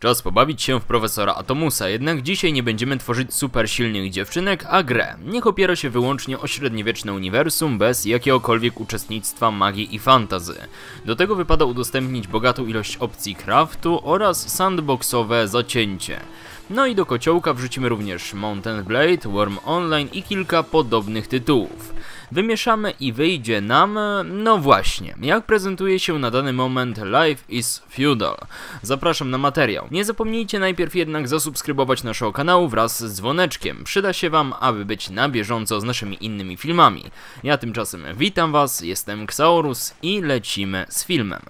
Czas pobawić się w profesora Atomusa, jednak dzisiaj nie będziemy tworzyć super silnych dziewczynek, a grę. Niech opiera się wyłącznie o średniowieczne uniwersum bez jakiegokolwiek uczestnictwa magii i fantazy. Do tego wypada udostępnić bogatą ilość opcji craftu oraz sandboxowe zacięcie. No i do kociołka wrzucimy również Mountain Blade, Worm Online i kilka podobnych tytułów. Wymieszamy i wyjdzie nam, no właśnie, jak prezentuje się na dany moment Life is Feudal. Zapraszam na materiał. Nie zapomnijcie najpierw jednak zasubskrybować naszego kanału wraz z dzwoneczkiem. Przyda się wam, aby być na bieżąco z naszymi innymi filmami. Ja tymczasem witam was, jestem Xaurus i lecimy z filmem.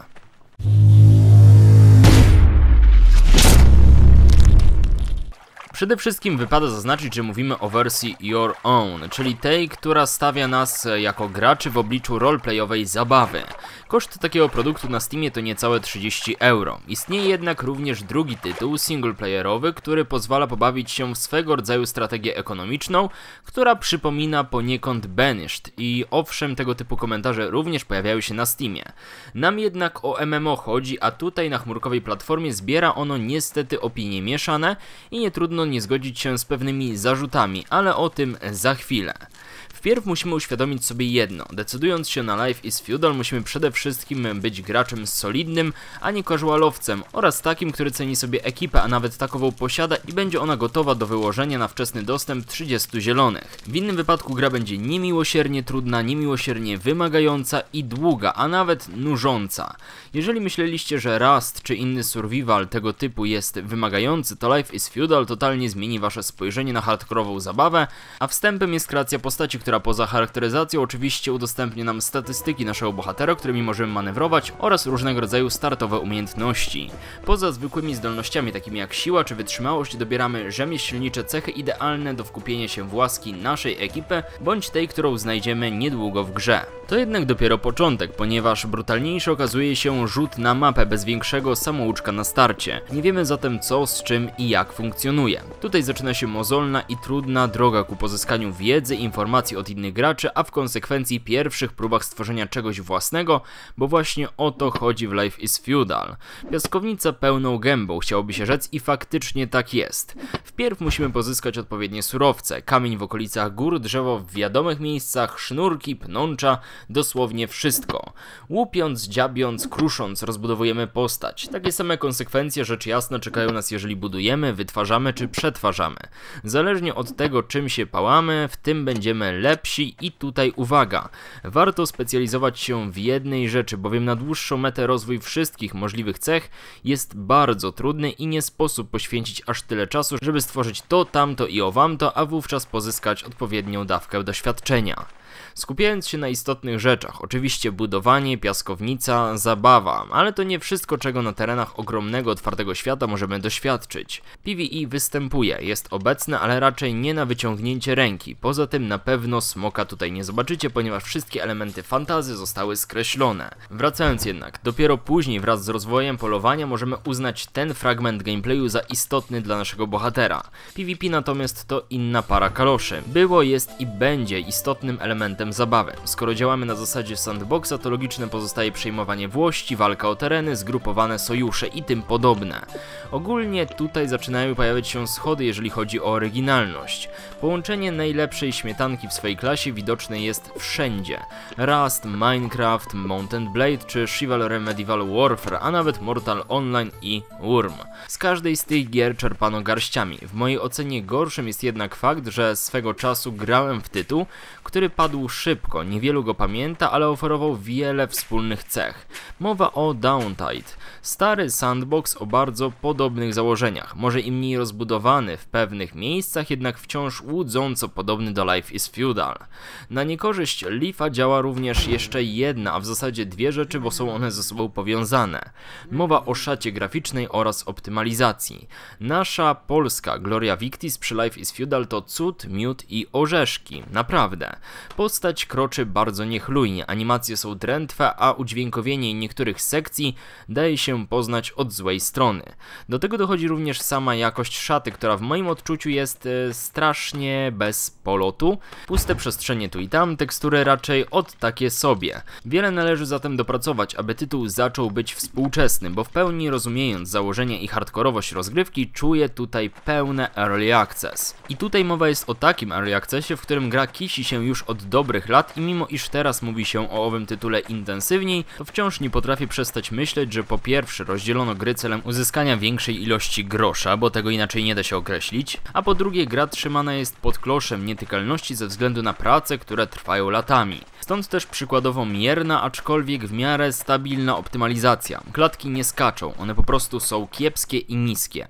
Przede wszystkim wypada zaznaczyć, że mówimy o wersji Your Own, czyli tej, która stawia nas jako graczy w obliczu roleplayowej zabawy. Koszt takiego produktu na Steamie to niecałe 30 euro. Istnieje jednak również drugi tytuł, singleplayerowy, który pozwala pobawić się w swego rodzaju strategię ekonomiczną, która przypomina poniekąd Banished i owszem tego typu komentarze również pojawiają się na Steamie. Nam jednak o MMO chodzi, a tutaj na chmurkowej platformie zbiera ono niestety opinie mieszane i nie trudno nie zgodzić się z pewnymi zarzutami, ale o tym za chwilę. Wpierw musimy uświadomić sobie jedno. Decydując się na Life is Feudal musimy przede wszystkim być graczem solidnym, a nie casualowcem oraz takim, który ceni sobie ekipę, a nawet takową posiada i będzie ona gotowa do wyłożenia na wczesny dostęp 30 zielonych. W innym wypadku gra będzie niemiłosiernie trudna, niemiłosiernie wymagająca i długa, a nawet nużąca. Jeżeli myśleliście, że Rust czy inny survival tego typu jest wymagający, to Life is Feudal totalnie zmieni wasze spojrzenie na hardkorową zabawę, a wstępem jest kreacja postaci, która poza charakteryzacją oczywiście udostępni nam statystyki naszego bohatera, którymi możemy manewrować oraz różnego rodzaju startowe umiejętności. Poza zwykłymi zdolnościami takimi jak siła czy wytrzymałość dobieramy rzemieślnicze cechy idealne do wkupienia się w łaski naszej ekipy bądź tej, którą znajdziemy niedługo w grze. To jednak dopiero początek, ponieważ brutalniejszy okazuje się rzut na mapę bez większego samouczka na starcie. Nie wiemy zatem co, z czym i jak funkcjonuje. Tutaj zaczyna się mozolna i trudna droga ku pozyskaniu wiedzy, informacji od innych graczy, a w konsekwencji pierwszych próbach stworzenia czegoś własnego, bo właśnie o to chodzi w Life is Feudal. Piaskownica pełną gębą, chciałoby się rzec i faktycznie tak jest. Wpierw musimy pozyskać odpowiednie surowce, kamień w okolicach gór, drzewo w wiadomych miejscach, sznurki, pnącza, dosłownie wszystko. Łupiąc, dziabiąc, krusząc, rozbudowujemy postać. Takie same konsekwencje rzecz jasna czekają nas jeżeli budujemy, wytwarzamy czy przetwarzamy. Zależnie od tego czym się pałamy, w tym będziemy lepsi i tutaj uwaga. Warto specjalizować się w jednej rzeczy, bowiem na dłuższą metę rozwój wszystkich możliwych cech jest bardzo trudny i nie sposób poświęcić aż tyle czasu, żeby stworzyć to, tamto i owamto, a wówczas pozyskać odpowiednią dawkę doświadczenia. Skupiając się na istotnych rzeczach, oczywiście budowanie, piaskownica, zabawa, ale to nie wszystko, czego na terenach ogromnego otwartego świata możemy doświadczyć. PvE występuje, jest obecne, ale raczej nie na wyciągnięcie ręki. Poza tym na pewno smoka tutaj nie zobaczycie, ponieważ wszystkie elementy fantazy zostały skreślone. Wracając jednak, dopiero później wraz z rozwojem polowania możemy uznać ten fragment gameplayu za istotny dla naszego bohatera. PvP natomiast to inna para kaloszy. Było, jest i będzie istotnym elementem zabawę. Skoro działamy na zasadzie sandboxa, to logiczne pozostaje przejmowanie włości, walka o tereny, zgrupowane sojusze i tym podobne. Ogólnie tutaj zaczynają pojawiać się schody, jeżeli chodzi o oryginalność. Połączenie najlepszej śmietanki w swojej klasie widoczne jest wszędzie. Rust, Minecraft, Mountain Blade czy Chivalry Medieval Warfare, a nawet Mortal Online i Worm. Z każdej z tych gier czerpano garściami. W mojej ocenie gorszym jest jednak fakt, że swego czasu grałem w tytuł, który padł szybko, niewielu go pamięta, ale oferował wiele wspólnych cech. Mowa o Downtide, stary sandbox o bardzo podobnych założeniach, może i mniej rozbudowany w pewnych miejscach, jednak wciąż łudząco podobny do Life is Feudal. Na niekorzyść Leafa działa również jeszcze jedna, a w zasadzie dwie rzeczy, bo są one ze sobą powiązane. Mowa o szacie graficznej oraz optymalizacji. Nasza polska Gloria Victis przy Life is Feudal to cud, miód i orzeszki, naprawdę. Postać kroczy bardzo niechlujnie, animacje są drętwe, a udźwiękowienie niektórych sekcji daje się poznać od złej strony. Do tego dochodzi również sama jakość szaty, która w moim odczuciu jest e, strasznie bez polotu. Puste przestrzenie tu i tam, tekstury raczej od takie sobie. Wiele należy zatem dopracować, aby tytuł zaczął być współczesny, bo w pełni rozumiejąc założenia i hardkorowość rozgrywki, czuję tutaj pełne early access. I tutaj mowa jest o takim early accessie, w którym gra kisi się już od dobrych lat i mimo iż teraz mówi się o owym tytule intensywniej, to wciąż nie potrafię przestać myśleć, że po pierwsze rozdzielono gry celem uzyskania większej ilości grosza, bo tego inaczej nie da się określić, a po drugie gra trzymana jest pod kloszem nietykalności ze względu na prace, które trwają latami. Stąd też przykładowo mierna, aczkolwiek w miarę stabilna optymalizacja. Klatki nie skaczą, one po prostu są kiepskie i niskie.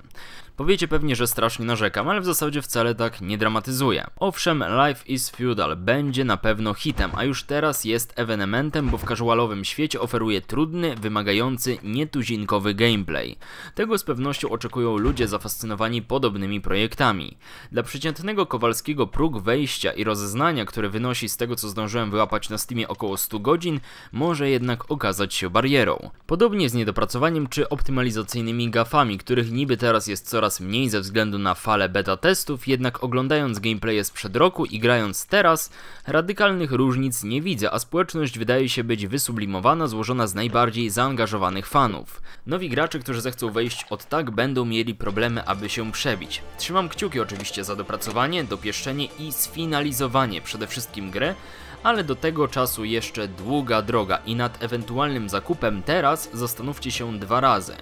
Powiecie pewnie, że strasznie narzekam, ale w zasadzie wcale tak nie dramatyzuję. Owszem, Life is Feudal będzie na pewno hitem, a już teraz jest ewenementem, bo w casualowym świecie oferuje trudny, wymagający, nietuzinkowy gameplay. Tego z pewnością oczekują ludzie zafascynowani podobnymi projektami. Dla przeciętnego Kowalskiego próg wejścia i rozeznania, który wynosi z tego co zdążyłem wyłapać na Steamie około 100 godzin, może jednak okazać się barierą. Podobnie z niedopracowaniem czy optymalizacyjnymi gafami, których niby teraz jest coraz coraz mniej ze względu na falę beta testów, jednak oglądając gameplaye sprzed roku i grając teraz, radykalnych różnic nie widzę, a społeczność wydaje się być wysublimowana, złożona z najbardziej zaangażowanych fanów. Nowi gracze, którzy zechcą wejść od tak, będą mieli problemy, aby się przebić. Trzymam kciuki oczywiście za dopracowanie, dopieszczenie i sfinalizowanie przede wszystkim gry, ale do tego czasu jeszcze długa droga i nad ewentualnym zakupem teraz zastanówcie się dwa razy.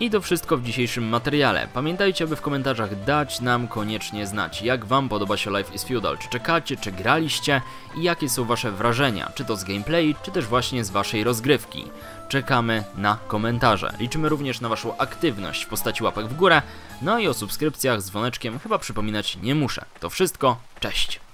I to wszystko w dzisiejszym materiale. Pamiętajcie, aby w komentarzach dać nam koniecznie znać, jak wam podoba się Life is Feudal. Czy czekacie, czy graliście i jakie są wasze wrażenia, czy to z gameplay, czy też właśnie z waszej rozgrywki. Czekamy na komentarze. Liczymy również na waszą aktywność w postaci łapek w górę, no i o subskrypcjach z dzwoneczkiem chyba przypominać nie muszę. To wszystko, cześć!